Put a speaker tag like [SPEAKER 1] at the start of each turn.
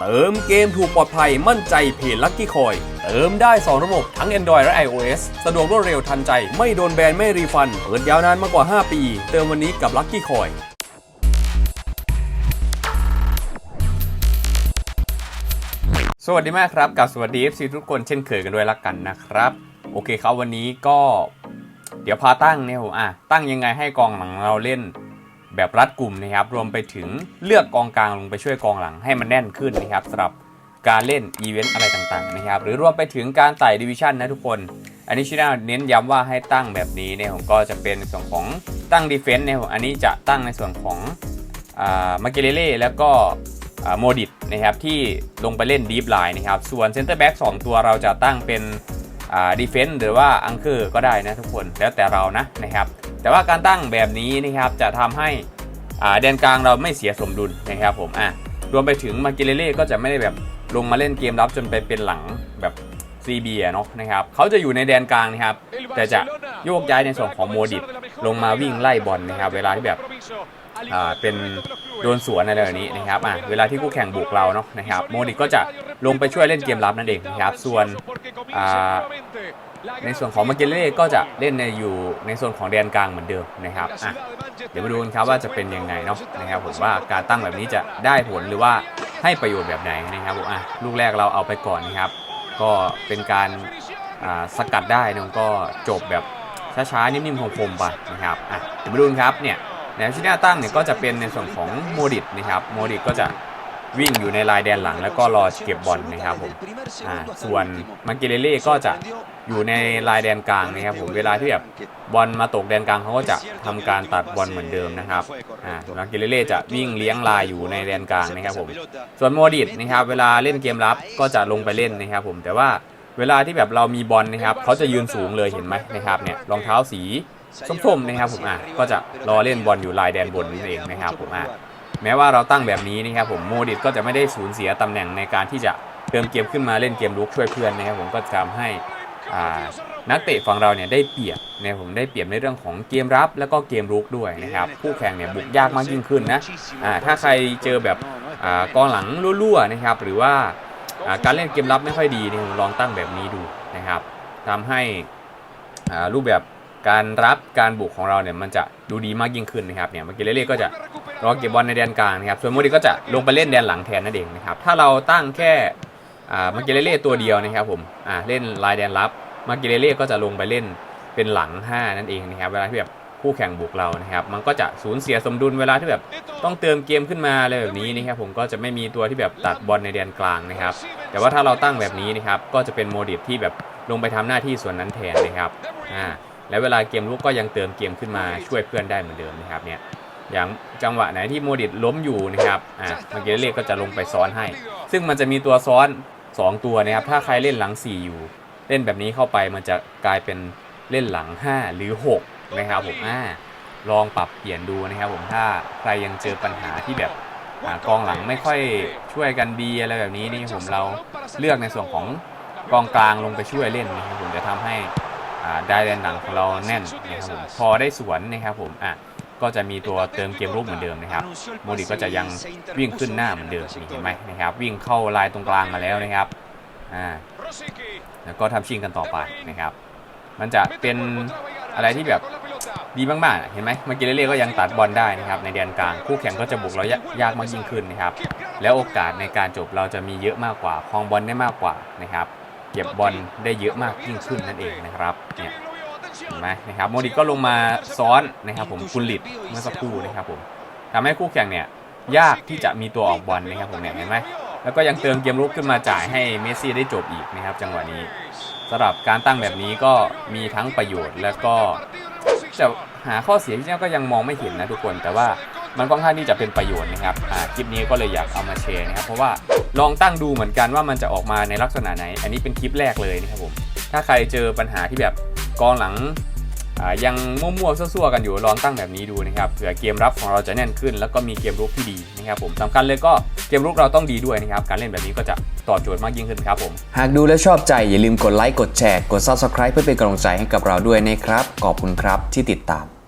[SPEAKER 1] เติมเกมถูกปลอดภัยมั่นใจเพจลั c กี้คอย เติมได้ 2 ระบบทั้ง Android และ iOS สะดวกรวดเร็วทันใจ ไม่โดนแบนไม่รีฟัน เปิดยาวนานมากกว่า 5 ปี เติมวันนี้กับลั c กี้คอยสวัสดีมากครับ กับสวัสดี FC ทุกคนเช่นเคยกันด้วยละกันนะครับ โอเคครับวันนี้ก็ เดี๋ยวพาตั้งเนี่ยผมอะตั้งยังไงให้กองหลังเราเล่น แบบรัดกลุ่มนะครับรวมไปถึงเลือกกองกลางลงไปช่วยกองหลังให้มันแน่นขึ้นนะครับสำหรับการเล่นอีเวนต์อะไรต่างๆนะครับหรือรวมไปถึงการไต่ดิวิชั่นนะทุกคน อันนี้ชินาเน้นย้ำว่าให้ตั้งแบบนี้เนี่ยผมก็จะเป็นส่วนของตั้งดีเฟนต์เนี่ยผมอันนี้จะตั้งในส่วนของมาเกเลเล่แล้วก็โมดิตนะครับที่ลงไปเล่นดีฟไลน์นะครับส่วนเซนเตอร์แบ็ก2ตัวเราจะตั้งเป็นดีเฟนต์หรือว่าอังเกอร์ก็ได้นะทุกคนแล้วแต่เรานะนะครับ แต่ว่าการตั้งแบบนี้นะครับจะทำให้อ่าแดนกลางเราไม่เสียสมดุลนะครับผมอะรวมไปถึงมากิเลเล่ก็จะไม่ได้แบบลงมาเล่นเกมรับจนไปเป็นหลังแบบ CB อะเนาะนะครับเขาจะอยู่ในแดนกลางนะครับ แต่จะโยกย้ายในส่วนของโมดิตลงมาวิ่งไล่บอลนะครับ เวลาที่แบบอ่าเป็นโดนสวนอะไรแบบนี้นะครับอะเวลาที่คู่แข่งบุกเราเนาะนะครับ โมดิตก็จะลงไปช่วยเล่นเกมรับนั่นเองนะครับ ส่วนอ่า ในส่วนของมาเกเล่ก็จะเล่นในอยู่ในส่วนของแดนกลางเหมือนเดิมนะครับอะเดี๋ยวมาดูกันครับว่าจะเป็นยังไงเนาะนะครับผมว่าการตั้งแบบนี้จะได้ผลหรือว่าให้ประโยชน์แบบไหนนะครับผมอะลูกแรกเราเอาไปก่อนนะครับ ก็เป็นการสกัดได้นะก็จบแบบช้าๆนิ่มๆคมๆไปนะครับอะเดี๋ยวมาดูกันครับเนี่ยแนวชิหน้าตั้งเนี่ยก็จะเป็นในส่วนของโมดิตนะครับโมดิตก็จะ วิ่งอยู่ในลายแดนหลังแล้วก็รอเก็บบอลนะครับผมส่วนมาเกเลเล่ก็จะอยู่ในลายแดนกลางนะครับผมเวลาที่แบบบอลมาตกแดนกลางเขาก็จะทำการตัดบอลเหมือนเดิมนะครับอ่าส่วนนักกิเลเล่จะวิ่งเลี้ยงลายอยู่ในแดนกลางนะครับผมส่วนโมดิตนะครับเวลาเล่นเกมรับก็จะลงไปเล่นนะครับผมแต่ว่าเวลาที่แบบเรามีบอลนะครับเขาจะยืนสูงเลยเห็นไหมนะครับเนี่ยรองเท้าสีส้มๆนะครับผมอะก็จะรอเล่นบอลอยู่ลายแดนบนนั่นเองนะครับผมอะ แม้ว่าเราตั้งแบบนี้นะครับผมโมดิตก็จะไม่ได้สูญเสียตำแหน่งในการที่จะเติมเกมขึ้นมาเล่นเกมลุกช่วยเพื่อนนะครับผมก็ทำให้นักเตะฝั่งเราเนี่ยได้เปรียบเนี่ยผมได้เปรียบในเรื่องของเกมรับแล้วก็เกมรุกด้วยนะครับคู่แข่งเนี่ยบุกยากมากยิ่งขึ้นนะถ้าใครเจอแบบอกองหลังรั่วๆนะครับหรือว่าการเล่นเกมรับไม่ค่อยดีเนี่ยลองตั้งแบบนี้ดูนะครับทำให้รูปแบบการรับการบุกของเราเนี่ยมันจะดูดีมากยิ่งขึ้นนะครับเนี่ยเมื่อกี้เล่ก็จะ รอเก็บบอลในแดนกลางนะครับ ส่วนโมดิก็จะลงไปเล่นแดนหลังแทนนั่นเองนะครับ ถ้าเราตั้งแค่มาเกเลเล่ตัวเดียวนะครับผมอ่าเล่นลายแดนรับมาเกเลเล่ก็จะลงไปเล่นเป็นหลัง 5 นั่นเองนะครับ เวลาที่แบบคู่แข่งบุกเรานะครับ มันก็จะสูญเสียสมดุลเวลาที่แบบต้องเติมเกมขึ้นมาอะไรแบบนี้นะครับผมก็จะไม่มีตัวที่แบบตัดบอลในแดนกลางนะครับ แต่ว่าถ้าเราตั้งแบบนี้นะครับ ก็จะเป็นโมดิที่แบบลงไปทำหน้าที่ส่วนนั้นแทนนะครับ อ่า แล้วเวลาเกมลุกก็ยังเติมเกมขึ้นมาช่วยเพื่อนได้เหมือนเดิมนะครับเนี่ย อย่างจังหวะไหนที่โมดิตล้มอยู่นะครับอ่ามาเกเลเล่ก็จะลงไปซ้อนให้ ซึ่งมันจะมีตัวซ้อน 2 ตัวนะครับ ถ้าใครเล่นหลัง 4 อยู่ เล่นแบบนี้เข้าไปมันจะกลายเป็นเล่นหลัง 5 หรือ 6 นะครับผมอ่าลองปรับเปลี่ยนดูนะครับผมถ้าใครยังเจอปัญหาที่แบบอ่ากองหลังไม่ค่อยช่วยกันดีอะไรแบบนี้นี่ผมเราเลือกในส่วนของกองกลางลงไปช่วยเล่นนะครับผมจะทำให้อ่าได้แดนหลังของเราแน่นนะครับผมพอได้สวนนะครับผมอะ ก็จะมีตัวเติมเกมรุกเหมือนเดิมนะครับ โมดิก็จะยังวิ่งขึ้นหน้าเหมือนเดิมนี่เห็นไหมนะครับ วิ่งเข้าลายตรงกลางมาแล้วนะครับอ่าแล้วก็ทำชิงกันต่อไปนะครับ มันจะเป็นอะไรที่แบบดีมากๆ เห็นไหมเมื่อกี้เล่ๆก็ยังตัดบอลได้นะครับ ในแดนกลางคู่แข่งก็จะบุกเรายยากมากยิ่งขึ้นนะครับ แล้วโอกาสในการจบเราจะมีเยอะมากกว่าครองบอลได้มากกว่านะครับ เก็บบอลได้เยอะมากยิ่งขึ้นนั่นเองนะครับเนี่ย ไหมนะครับโมดิก็ลงมาซ้อนนะครับผมกุลิตเมื่อสักครู่นะครับผมทำให้คู่แข่งเนี่ยยากที่จะมีตัวออกบอลนะครับผมเนี่ยเห็นไหมแล้วก็ยังเติมเกมลุกขึ้นมาจ่ายให้เมสซี่ได้จบอีกนะครับจังหวะนี้สำหรับการตั้งแบบนี้ก็มีทั้งประโยชน์ แล้วก็จะหาข้อเสียที่เนี่ยก็ยังมองไม่เห็นนะทุกคน แต่ว่ามันค่อนข้างที่จะเป็นประโยชน์นะครับคลิปนี้ก็เลยอยากเอามาแชร์นะครับเพราะว่าลองตั้งดูเหมือนกันว่ามันจะออกมาในลักษณะไหน อันนี้เป็นคลิปแรกเลยนะครับผมถ้าใครเจอปัญหาที่แบบ กองหลังยังมั่วๆซั่วๆกันอยู่ลองตั้งแบบนี้ดูนะครับเผื่อเกมรับของเราจะแน่นขึ้น แล้วก็มีเกมรุกที่ดีนะครับผมสำคัญเลยก็เกมรุกเราต้องดีด้วยนะครับการเล่นแบบนี้ก็จะตอบโจทย์มากยิ่งขึ้นครับผม
[SPEAKER 2] หากดูแล้วชอบใจอย่าลืมกดไลค์กดแชร์กด Subscribe เพื่อเป็นกำลังใจให้กับเราด้วยนะครับขอบคุณครับที่ติดตาม